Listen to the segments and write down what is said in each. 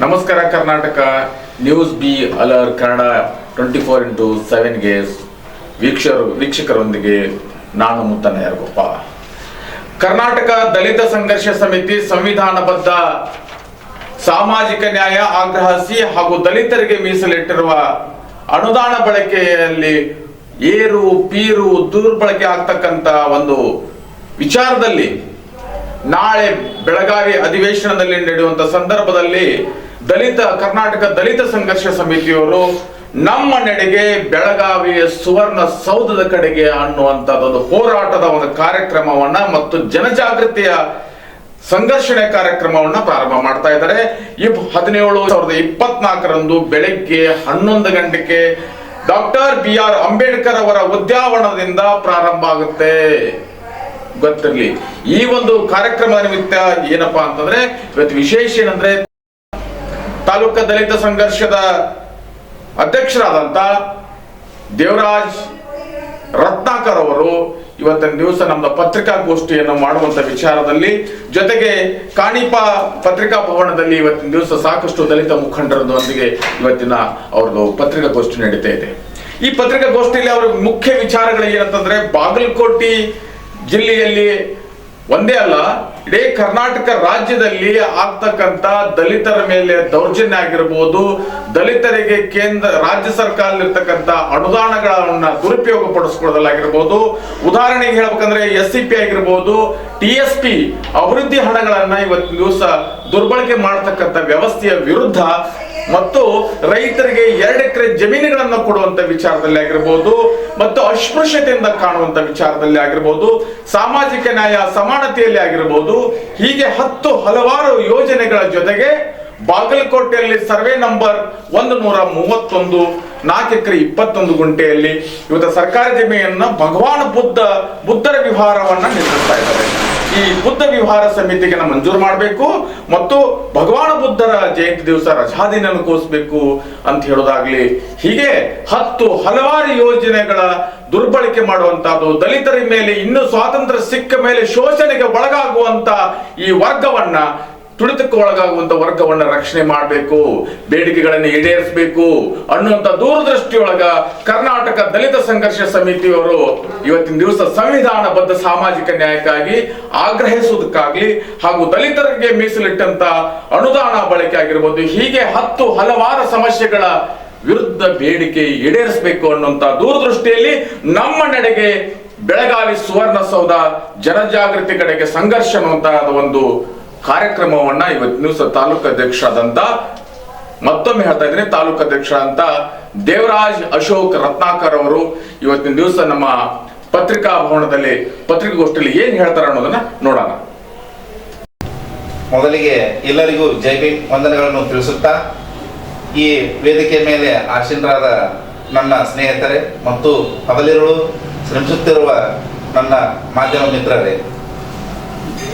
ನಮಸ್ಕಾರ Karnataka news be alert Kannada twenty four into ಸೆವೆನ್ಗೆ ವೀಕ್ಷರು, ವೀಕ್ಷಕರೊಂದಿಗೆ ನಾನು ಮುತ್ತನ ಯಾರಗೊಪ್ಪ. ಕರ್ನಾಟಕ ದಲಿತ ಸಂಘರ್ಷ ಸಮಿತಿ ಸಂವಿಧಾನಬದ್ಧ ಸಾಮಾಜಿಕ ನ್ಯಾಯ ಆಗ್ರಹಿಸಿ ಹಾಗೂ ದಲಿತರಿಗೆ ಮೀಸಲಿಟ್ಟಿರುವ ಅನುದಾನ ಬಳಕೆಯಲ್ಲಿ ಏರು, ಪೀರು, ದುರ್ಬಳಕೆ ಆಗ್ತಕ್ಕಂತ ಒಂದು ವಿಚಾರದಲ್ಲಿ ನಾಳೆ ಬೆಳಗಾವಿ ಅಧಿವೇಶನದಲ್ಲಿ ನಡೆಯುವಂತ ಸಂದರ್ಭದಲ್ಲಿ ದಲಿತ, ಕರ್ನಾಟಕ ದಲಿತ ಸಂಘರ್ಷ ಸಮಿತಿಯವರು ನಮ್ಮ ನಡೆಗೆ ಬೆಳಗಾವಿಯ ಸುವರ್ಣ ಸೌಧದ ಕಡೆಗೆ ಅನ್ನುವಂಥದ್ದೊಂದು ಹೋರಾಟದ ಒಂದು ಕಾರ್ಯಕ್ರಮವನ್ನ ಮತ್ತು ಜನಜಾಗೃತಿಯ ಸಂಘರ್ಷಣೆ ಕಾರ್ಯಕ್ರಮವನ್ನ ಪ್ರಾರಂಭ ಮಾಡ್ತಾ ಇದ್ದಾರೆ. ಈ ಹದಿನೇಳು ಸಾವಿರದ ಇಪ್ಪತ್ನಾಲ್ಕರಂದು ಬೆಳಗ್ಗೆ ಹನ್ನೊಂದು ಗಂಟೆಗೆ ಡಾಕ್ಟರ್ ಬಿ ಆರ್ ಅಂಬೇಡ್ಕರ್ ಅವರ ಉದ್ಯಾವನದಿಂದ ಪ್ರಾರಂಭ ಆಗುತ್ತೆ. ಗೊತ್ತಿರಲಿ. ಈ ಒಂದು ಕಾರ್ಯಕ್ರಮದ ನಿಮಿತ್ತ ಏನಪ್ಪಾ ಅಂತಂದ್ರೆ ಇವತ್ತು ವಿಶೇಷ ಏನಂದ್ರೆ ತಾಲೂಕಾ ದಲಿತ ಸಂಘರ್ಷದ ಅಧ್ಯಕ್ಷರಾದಂತ ದೇವರಾಜ್ ರತ್ನಾಕರ್ ಅವರು ಇವತ್ತಿನ ದಿವಸ ನಮ್ಮ ಪತ್ರಿಕಾಗೋಷ್ಠಿಯನ್ನು ಮಾಡುವಂತ ವಿಚಾರದಲ್ಲಿ ಜೊತೆಗೆ ಕಾಣಿಪ ಪತ್ರಿಕಾ ಭವನದಲ್ಲಿ ಇವತ್ತಿನ ದಿವಸ ಸಾಕಷ್ಟು ದಲಿತ ಮುಖಂಡರದೊಂದಿಗೆ ಇವತ್ತಿನ ಅವ್ರದ್ದು ಪತ್ರಿಕಾಗೋಷ್ಠಿ ನಡೀತಾ ಇದೆ. ಈ ಪತ್ರಿಕಾಗೋಷ್ಠಿಯಲ್ಲಿ ಅವರ ಮುಖ್ಯ ವಿಚಾರಗಳು ಏನಂತಂದ್ರೆ ಬಾಗಲಕೋಟೆ ಜಿಲ್ಲೆಯಲ್ಲಿ ಒಂದೇ ಅಲ್ಲ ಇಡೀ ಕರ್ನಾಟಕ ರಾಜ್ಯದಲ್ಲಿ ಆಗ್ತಕ್ಕಂತ ದಲಿತರ ಮೇಲೆ ದೌರ್ಜನ್ಯ ಆಗಿರ್ಬೋದು, ದಲಿತರಿಗೆ ಕೇಂದ್ರ, ರಾಜ್ಯ ಸರ್ಕಾರದಲ್ಲಿರ್ತಕ್ಕಂಥ ಅನುದಾನಗಳನ್ನ ದುರುಪಯೋಗ ಪಡಿಸ್ಕೊಳ್ಳೋದಾಗಿರ್ಬೋದು ಉದಾಹರಣೆಗೆ ಹೇಳ್ಬೇಕಂದ್ರೆ ಎಸ್ ಸಿ ಪಿ ಆಗಿರ್ಬೋದು, ಟಿ ಎಸ್ ಪಿ ಅಭಿವೃದ್ಧಿ ಹಣಗಳನ್ನ ಇವತ್ತಿನ ದಿವಸ ದುರ್ಬಳಕೆ ಮಾಡತಕ್ಕಂತ ವ್ಯವಸ್ಥೆಯ ವಿರುದ್ಧ ಮತ್ತು ರೈತರಿಗೆ ಎರಡು ಎಕರೆ ಜಮೀನುಗಳನ್ನು ಕೊಡುವಂತ ವಿಚಾರದಲ್ಲಿ ಆಗಿರ್ಬೋದು ಮತ್ತು ಅಸ್ಪೃಶ್ಯತೆಯಿಂದ ಕಾಣುವಂತ ವಿಚಾರದಲ್ಲಿ ಆಗಿರ್ಬೋದು, ಸಾಮಾಜಿಕ ನ್ಯಾಯ, ಸಮಾನತೆಯಲ್ಲಿ ಆಗಿರ್ಬೋದು, ಹೀಗೆ ಹತ್ತು ಹಲವಾರು ಯೋಜನೆಗಳ ಜೊತೆಗೆ ಬಾಗಲಕೋಟೆಯಲ್ಲಿ ಸರ್ವೆ ನಂಬರ್ ಒಂದು ನೂರ ಮೂವತ್ತೊಂದು ನಾಲ್ಕು ಎಕರೆ ಇಪ್ಪತ್ತೊಂದು ಗುಂಟೆಯಲ್ಲಿ ಇವತ್ತು ಸರ್ಕಾರಿ ಜಮೀನನ್ನ ಭಗವಾನ್ ಬುದ್ಧ, ಬುದ್ಧರ ವಿಹಾರವನ್ನ ನಿರ್ಮಿಸ್ತಾ ಇದ್ದಾರೆ. ಈ ಬುದ್ಧ ವಿಹಾರ ಸಮಿತಿಗೆ ಮಂಜೂರು ಮಾಡಬೇಕು ಮತ್ತು ಭಗವಾನ್ ಬುದ್ಧರ ಜಯಂತಿ ದಿವಸ ರಜಾದಿನ ಕೋಸ್ಬೇಕು ಅಂತ ಹೇಳೋದಾಗ್ಲಿ, ಹೀಗೆ ಹತ್ತು ಹಲವಾರು ಯೋಜನೆಗಳ ದುರ್ಬಳಕೆ ಮಾಡುವಂತಹದ್ದು ದಲಿತರ ಮೇಲೆ ಇನ್ನು ಸ್ವಾತಂತ್ರ್ಯ ಸಿಕ್ಕ ಮೇಲೆ ಶೋಷಣೆಗೆ ಒಳಗಾಗುವಂತ ಈ ವರ್ಗವನ್ನ ತುಳಿತಕ್ಕೆ ಒಳಗಾಗುವಂತ ವರ್ಗವನ್ನ ರಕ್ಷಣೆ ಮಾಡಬೇಕು, ಬೇಡಿಕೆಗಳನ್ನು ಈಡೇರಿಸಬೇಕು ಅನ್ನುವಂತ ದೂರದೃಷ್ಟಿಯೊಳಗ ಕರ್ನಾಟಕ ದಲಿತ ಸಂಘರ್ಷ ಸಮಿತಿಯವರು ಇವತ್ತಿನ ದಿವಸ ಸಂವಿಧಾನಬದ್ಧ ಸಾಮಾಜಿಕ ನ್ಯಾಯಕ್ಕಾಗಿ ಆಗ್ರಹಿಸುವುದಕ್ಕಾಗ್ಲಿ ಹಾಗೂ ದಲಿತರಿಗೆ ಮೀಸಲಿಟ್ಟಂತ ಅನುದಾನ ಬಳಕೆ ಆಗಿರ್ಬೋದು, ಹೀಗೆ ಹತ್ತು ಹಲವಾರು ಸಮಸ್ಯೆಗಳ ವಿರುದ್ಧ ಬೇಡಿಕೆ ಈಡೇರಿಸಬೇಕು ಅನ್ನುವಂತ ದೂರದೃಷ್ಟಿಯಲ್ಲಿ ನಮ್ಮ ನಡೆಗೆ ಬೆಳಗಾವಿ ಸುವರ್ಣಸೌಧ ಜನಜಾಗೃತಿ ಕಡೆಗೆ ಸಂಘರ್ಷ ಅನ್ನುವಂತಹ ಒಂದು ಕಾರ್ಯಕ್ರಮವನ್ನ ಇವತ್ತಿನ ದಿವಸ ತಾಲೂಕು ಅಧ್ಯಕ್ಷರಾದಂತ ಮತ್ತೊಮ್ಮೆ ಹೇಳ್ತಾ ಇದ್ದೀನಿ, ತಾಲೂಕು ಅಧ್ಯಕ್ಷ ಅಂತ ದೇವರಾಜ್ ಅಶೋಕ್ ರತ್ನಾಕರ್ ಅವರು ಇವತ್ತಿನ ದಿವಸ ನಮ್ಮ ಪತ್ರಿಕಾ ಭವನದಲ್ಲಿ, ಪತ್ರಿಕಾಗೋಷ್ಠಿಯಲ್ಲಿ ಏನ್ ಹೇಳ್ತಾರೆ ಅನ್ನೋದನ್ನ ನೋಡೋಣ. ಮೊದಲಿಗೆ ಎಲ್ಲರಿಗೂ ಜೈ ಭೀಮ್ ವಂದನೆಗಳನ್ನು ತಿಳಿಸುತ್ತಾ, ಈ ವೇದಿಕೆ ಮೇಲೆ ಆಸೀನರಾದ ನನ್ನ ಸ್ನೇಹಿತರೆ ಮತ್ತು ಹಗಲಿರುಳು ಶ್ರಮಿಸುತ್ತಿರುವ ನನ್ನ ಮಾಧ್ಯಮ ಮಿತ್ರರೇ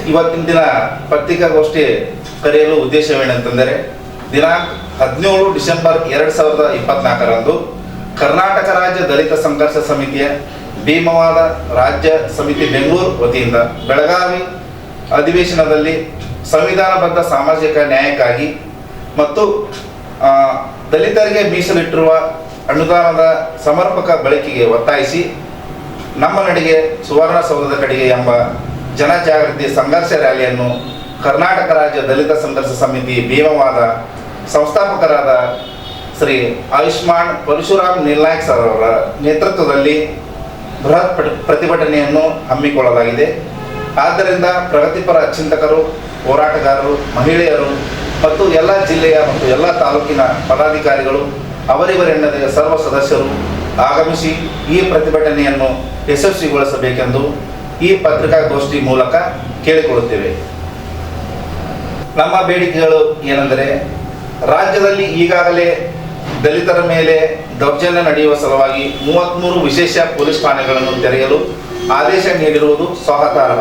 ಇವತ್ತಿನ ದಿನ ಪತ್ರಿಕಾಗೋಷ್ಠಿ ಕರೆಯಲು ಉದ್ದೇಶವೇನೆಂತಂದರೆ ದಿನಾಂಕ ಹದಿನೇಳು ಡಿಸೆಂಬರ್ ಎರಡು ಸಾವಿರದ ಇಪ್ಪತ್ನಾಲ್ಕರಂದು ಕರ್ನಾಟಕ ರಾಜ್ಯ ದಲಿತ ಸಂಘರ್ಷ ಸಮಿತಿಯ ಭೀಮವಾದ ರಾಜ್ಯ ಸಮಿತಿ ಬೆಂಗಳೂರು ವತಿಯಿಂದ ಬೆಳಗಾವಿ ಅಧಿವೇಶನದಲ್ಲಿ ಸಂವಿಧಾನಬದ್ಧ ಸಾಮಾಜಿಕ ನ್ಯಾಯಕ್ಕಾಗಿ ಮತ್ತು ದಲಿತರಿಗೆ ಮೀಸಲಿಟ್ಟಿರುವ ಅನುದಾನದ ಸಮರ್ಪಕ ಬಳಕೆಗೆ ಒತ್ತಾಯಿಸಿ ನಮ್ಮ ನಡಿಗೆ ಸುವರ್ಣಸೌಧದ ಕಡೆಗೆ ಎಂಬ ಜನಜಾಗೃತಿ ಸಂಘರ್ಷ ರ್ಯಾಲಿಯನ್ನು ಕರ್ನಾಟಕ ರಾಜ್ಯ ದಲಿತ ಸಂಘರ್ಷ ಸಮಿತಿ ಭೀಮವಾದ ಸಂಸ್ಥಾಪಕರಾದ ಶ್ರೀ ಆಯುಷ್ಮಾನ್ ಪರಶುರಾಮ್ ನಿರ್ನಾಯಕ್ ಸರ್ ಅವರ ನೇತೃತ್ವದಲ್ಲಿ ಬೃಹತ್ ಪ್ರ- ಪ್ರತಿಭಟನೆಯನ್ನು ಹಮ್ಮಿಕೊಳ್ಳಲಾಗಿದೆ. ಆದ್ದರಿಂದ ಪ್ರಗತಿಪರ ಚಿಂತಕರು, ಹೋರಾಟಗಾರರು, ಮಹಿಳೆಯರು ಮತ್ತು ಎಲ್ಲ ಜಿಲ್ಲೆಯ ಮತ್ತು ಎಲ್ಲ ತಾಲೂಕಿನ ಪದಾಧಿಕಾರಿಗಳು ಅವರಿವರೆನ್ನದೇ ಸರ್ವ ಸದಸ್ಯರು ಆಗಮಿಸಿ ಈ ಪ್ರತಿಭಟನೆಯನ್ನು ಯಶಸ್ವಿಗೊಳಿಸಬೇಕೆಂದು ಈ ಪತ್ರಿಕಾಗೋಷ್ಠಿ ಮೂಲಕ ಕೇಳಿಕೊಳ್ಳುತ್ತೇವೆ. ನಮ್ಮ ಬೇಡಿಕೆಗಳು ಏನೆಂದರೆ, ರಾಜ್ಯದಲ್ಲಿ ಈಗಾಗಲೇ ದಲಿತರ ಮೇಲೆ ದೌರ್ಜನ್ಯ ನಡೆಯುವ ಸಲುವಾಗಿ ಮೂವತ್ತ್ಮೂರು ವಿಶೇಷ ಪೊಲೀಸ್ ಠಾಣೆಗಳನ್ನು ತೆರೆಯಲು ಆದೇಶ ನೀಡಿರುವುದು ಸ್ವಾಗತಾರ್ಹ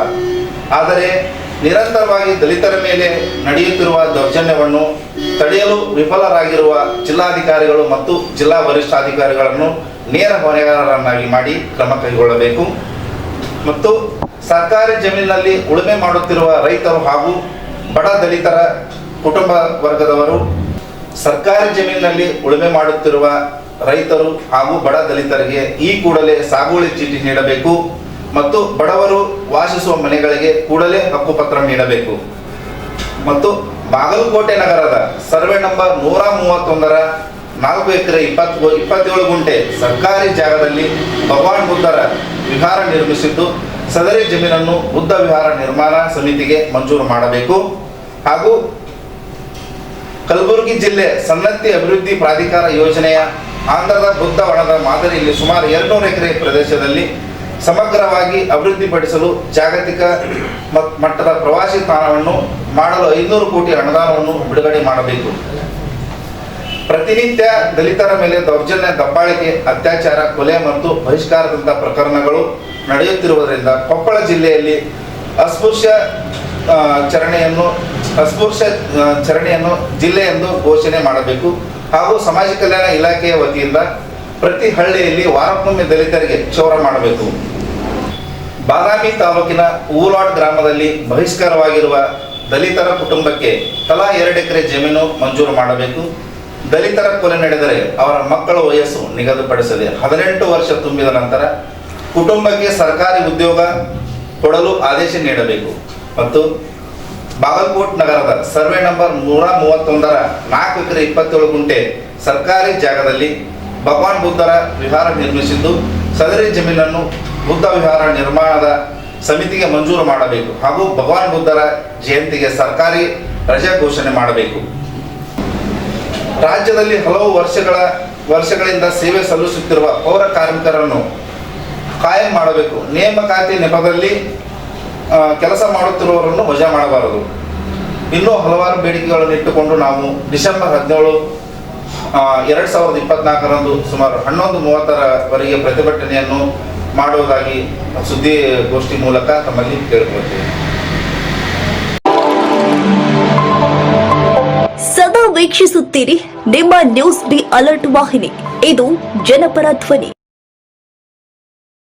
ಆದರೆ, ನಿರಂತರವಾಗಿ ದಲಿತರ ಮೇಲೆ ನಡೆಯುತ್ತಿರುವ ದೌರ್ಜನ್ಯವನ್ನು ತಡೆಯಲು ವಿಫಲರಾಗಿರುವ ಜಿಲ್ಲಾಧಿಕಾರಿಗಳು ಮತ್ತು ಜಿಲ್ಲಾ ವರಿಷ್ಠಾಧಿಕಾರಿಗಳನ್ನು ನೇರ ಹೊಣೆಗಾರರನ್ನಾಗಿ ಮಾಡಿ ಕ್ರಮ ಕೈಗೊಳ್ಳಬೇಕು. ಮತ್ತು ಸರ್ಕಾರಿ ಜಮೀನಿನಲ್ಲಿ ಉಳುಮೆ ಮಾಡುತ್ತಿರುವ ರೈತರು ಹಾಗೂ ಬಡ ದಲಿತರ ಕುಟುಂಬ ವರ್ಗದವರು ಸರ್ಕಾರಿ ಜಮೀನಿನಲ್ಲಿ ಉಳುಮೆ ಮಾಡುತ್ತಿರುವ ರೈತರು ಹಾಗೂ ಬಡ ದಲಿತರಿಗೆ ಈ ಕೂಡಲೇ ಸಾಗುವಳಿ ಚೀಟಿ ನೀಡಬೇಕು ಮತ್ತು ಬಡವರು ವಾಸಿಸುವ ಮನೆಗಳಿಗೆ ಕೂಡಲೇ ಹಕ್ಕುಪತ್ರ ನೀಡಬೇಕು. ಮತ್ತು ಬಾಗಲಕೋಟೆ ನಗರದ ಸರ್ವೆ ನಂಬರ್ ನೂರ ಮೂವತ್ತೊಂದರ ನಾಲ್ಕು ಎಕರೆ ಇಪ್ಪತ್ತು ಇಪ್ಪತ್ತೇಳು ಗುಂಟೆ ಸರ್ಕಾರಿ ಜಾಗದಲ್ಲಿ ಭಗವಾನ್ ಬುದ್ಧರ ವಿಹಾರ ನಿರ್ಮಿಸಿದ್ದು, ಸದರಿ ಜಮೀನನ್ನು ಬುದ್ಧ ವಿಹಾರ ನಿರ್ಮಾಣ ಸಮಿತಿಗೆ ಮಂಜೂರು ಮಾಡಬೇಕು. ಹಾಗೂ ಕಲಬುರಗಿ ಜಿಲ್ಲೆ ಸನ್ನತಿ ಅಭಿವೃದ್ಧಿ ಪ್ರಾಧಿಕಾರ ಯೋಜನೆಯ ಆಂಧ್ರದ ಬುದ್ಧ ವನದ ಮಾದರಿಯಲ್ಲಿ ಸುಮಾರು ಎರಡ್ನೂರು ಎಕರೆ ಪ್ರದೇಶದಲ್ಲಿ ಸಮಗ್ರವಾಗಿ ಅಭಿವೃದ್ಧಿಪಡಿಸಲು ಜಾಗತಿಕ ಮಟ್ಟದ ಪ್ರವಾಸಿ ತಾಣವನ್ನು ಮಾಡಲು ಐನೂರು ಕೋಟಿ ಅನುದಾನವನ್ನು ಬಿಡುಗಡೆ ಮಾಡಬೇಕು. ಪ್ರತಿನಿತ್ಯ ದಲಿತರ ಮೇಲೆ ದೌರ್ಜನ್ಯ, ದಬ್ಬಾಳಿಕೆ, ಅತ್ಯಾಚಾರ, ಕೊಲೆ ಮತ್ತು ಬಹಿಷ್ಕಾರದಂತಹ ಪ್ರಕರಣಗಳು ನಡೆಯುತ್ತಿರುವುದರಿಂದ ಕೊಪ್ಪಳ ಜಿಲ್ಲೆಯಲ್ಲಿ ಅಸ್ಪೃಶ್ಯ ಚರಣೆಯನ್ನು ಅಸ್ಪೃಶ್ಯ ಚರಣೆಯನ್ನು ಜಿಲ್ಲೆ ಎಂದು ಘೋಷಣೆ ಮಾಡಬೇಕು. ಹಾಗೂ ಸಮಾಜ ಕಲ್ಯಾಣ ಇಲಾಖೆಯ ವತಿಯಿಂದ ಪ್ರತಿ ಹಳ್ಳಿಯಲ್ಲಿ ವಾರಕ್ಕೊಮ್ಮೆ ದಲಿತರಿಗೆ ಕ್ಷೌರ ಮಾಡಬೇಕು. ಬಾದಾಮಿ ತಾಲೂಕಿನ ಊರಾಡ್ ಗ್ರಾಮದಲ್ಲಿ ಬಹಿಷ್ಕಾರವಾಗಿರುವ ದಲಿತರ ಕುಟುಂಬಕ್ಕೆ ತಲಾ ಎರಡು ಎಕರೆ ಜಮೀನು ಮಂಜೂರು ಮಾಡಬೇಕು. ದಲಿತರ ಕೊಲೆ ನಡೆದರೆ ಅವರ ಮಕ್ಕಳ ವಯಸ್ಸು ನಿಗದಿಪಡಿಸದೆ ಹದಿನೆಂಟು ವರ್ಷ ತುಂಬಿದ ನಂತರ ಕುಟುಂಬಕ್ಕೆ ಸರ್ಕಾರಿ ಉದ್ಯೋಗ ಕೊಡಲು ಆದೇಶ ನೀಡಬೇಕು. ಮತ್ತು ಬಾಗಲ್ಕೋಟ್ ನಗರದ ಸರ್ವೆ ನಂಬರ್ ನೂರ ಮೂವತ್ತೊಂದರ ನಾಲ್ಕು ಎಕರೆ ಇಪ್ಪತ್ತೇಳು ಗುಂಟೆ ಸರ್ಕಾರಿ ಜಾಗದಲ್ಲಿ ಭಗವಾನ್ ಬುದ್ಧರ ವಿಹಾರ ನಿರ್ಮಿಸಿದ್ದು, ಸದರಿ ಜಮೀನನ್ನು ಬುದ್ಧ ವಿಹಾರ ನಿರ್ಮಾಣದ ಸಮಿತಿಗೆ ಮಂಜೂರು ಮಾಡಬೇಕು ಹಾಗೂ ಭಗವಾನ್ ಬುದ್ಧರ ಜಯಂತಿಗೆ ಸರ್ಕಾರಿ ರಜೆ ಘೋಷಣೆ ಮಾಡಬೇಕು. ರಾಜ್ಯದಲ್ಲಿ ಹಲವು ವರ್ಷಗಳ, ವರ್ಷಗಳಿಂದ ಸೇವೆ ಸಲ್ಲಿಸುತ್ತಿರುವ ಪೌರ ಕಾರ್ಮಿಕರನ್ನು ಕಾಯಂ ಮಾಡಬೇಕು. ನೇಮಕಾತಿ ನೆಪದಲ್ಲಿ ಕೆಲಸ ಮಾಡುತ್ತಿರುವವರನ್ನು ವಜಾ ಮಾಡಬಾರದು. ಇನ್ನೂ ಹಲವಾರು ಬೇಡಿಕೆಗಳನ್ನು ಇಟ್ಟುಕೊಂಡು ನಾವು ಡಿಸೆಂಬರ್ ಹದಿನೇಳು ಎರಡು ಸಾವಿರದ ಇಪ್ಪತ್ನಾಲ್ಕರಂದು ಸುಮಾರು ಹನ್ನೊಂದು ಮೂವತ್ತರವರೆಗೆ ಪ್ರತಿಭಟನೆಯನ್ನು ಮಾಡುವುದಾಗಿ ಸುದ್ದಿಗೋಷ್ಠಿ ಮೂಲಕ ತಮ್ಮಲ್ಲಿ ಕೇಳಿಕೊಳ್ತೇವೆ ವೀಕ್ಷಿಸುತ್ತೀರಿ. ನಿಮ್ಮ ನ್ಯೂಸ್ ಬಿ ಅಲರ್ಟ್ ವಾಹಿನಿ. ಇದು ಜನಪರ ಧ್ವನಿ.